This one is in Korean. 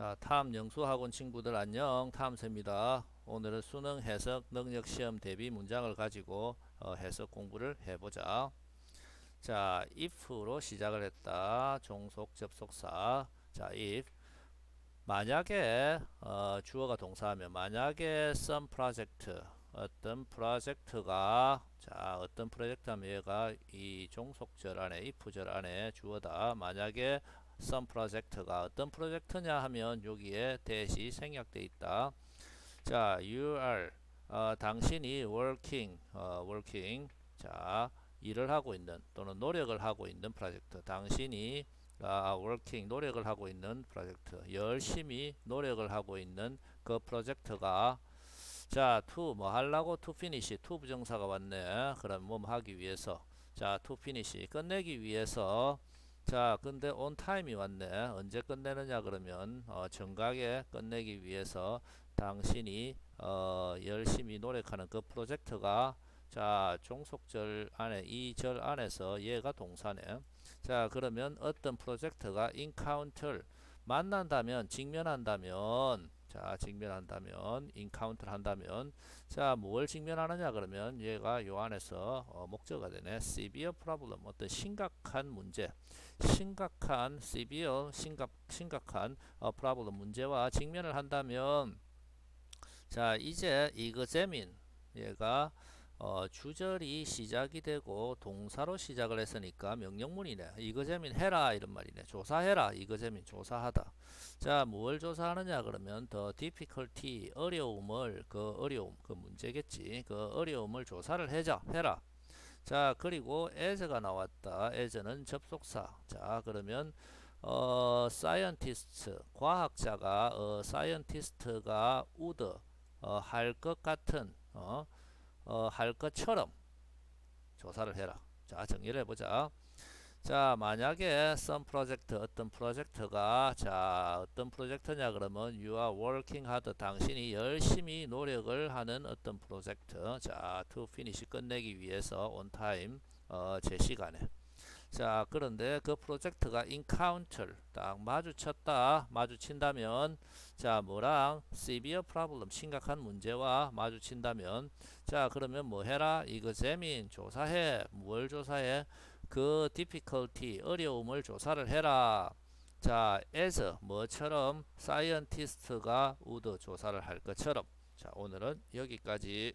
자, 탐 영수학원 친구들 안녕. 탐세입니다. 오늘은 수능 해석 능력 시험 대비 문장을 가지고 어, 해석 공부를 해보자. 자, if로 시작을 했다. 종속 접속사. 자, if 만약에 어, 주어가 동사하면 만약에 some project 어떤 프로젝트가 자 어떤 프로젝트 하면 얘가 이 종속절 안에 if절 안에 주어다 만약에 some 프로젝트가 어떤 프로젝트냐 하면 여기에 대시 생략돼 있다. 자 you are 어, 당신이 working 어, working. 자 일을 하고 있는 또는 노력을 하고 있는 프로젝트. 당신이 아, working 노력을 하고 있는 프로젝트. 열심히 노력을 하고 있는 그 프로젝트가 자 to 뭐 하려고? to finish to 부정사가 왔네. 그럼 뭐 하기 위해서. 자 to finish 끝내기 위해서 자 근데 on time이 왔네. 언제 끝내느냐 그러면 어, 정각에 끝내기 위해서 당신이 어, 열심히 노력하는 그 프로젝트가 자 종속절 안에 이 절 안에서 얘가 동사네. 자 그러면 어떤 프로젝트가 encounter 만난다면 직면한다면 자 직면한다면 encounter 한다면 자 뭘 직면하느냐 그러면 얘가 요 안에서 어, 목적어가 되네. severe problem. 어떤 심각한 문제. 심각한 severe 심각 심각한 어, problem. 문제와 직면을 한다면 자 이제 이거제민 얘가 어, 주절이 시작이 되고 동사로 시작을 했으니까 명령문이네. 이거재민 해라 이런 말이네. 조사해라. 이거재민 조사하다. 자, 뭘 조사하느냐 그러면 더 difficulty 어려움을 그 어려움 그 문제겠지. 그 어려움을 조사를 해자 해라. 자, 그리고 as가 나왔다. as는 접속사. 자, 그러면 어, scientist 과학자가 어, scientist가 would 어, 할 것 같은 어, 어, 할 것처럼 조사를 해라. 자, 정리를 해보자. 자, 만약에 some project 어떤 프로젝트가 자, 어떤 프로젝트냐 그러면 you are working hard 당신이 열심히 노력을 하는 어떤 프로젝트. 자, to finish 끝내기 위해서 on time 어, 제 시간에. 자, 그런데 그 프로젝트가 encounter 딱 마주쳤다. 마주친다면 자, 뭐랑 severe problem 심각한 문제와 마주친다면 자, 그러면 뭐 해라? 이거 재민 조사해. 뭘 조사해? 그 difficulty 어려움을 조사를 해라. 자, as 뭐처럼 scientist가 would 조사를 할 것처럼. 자, 오늘은 여기까지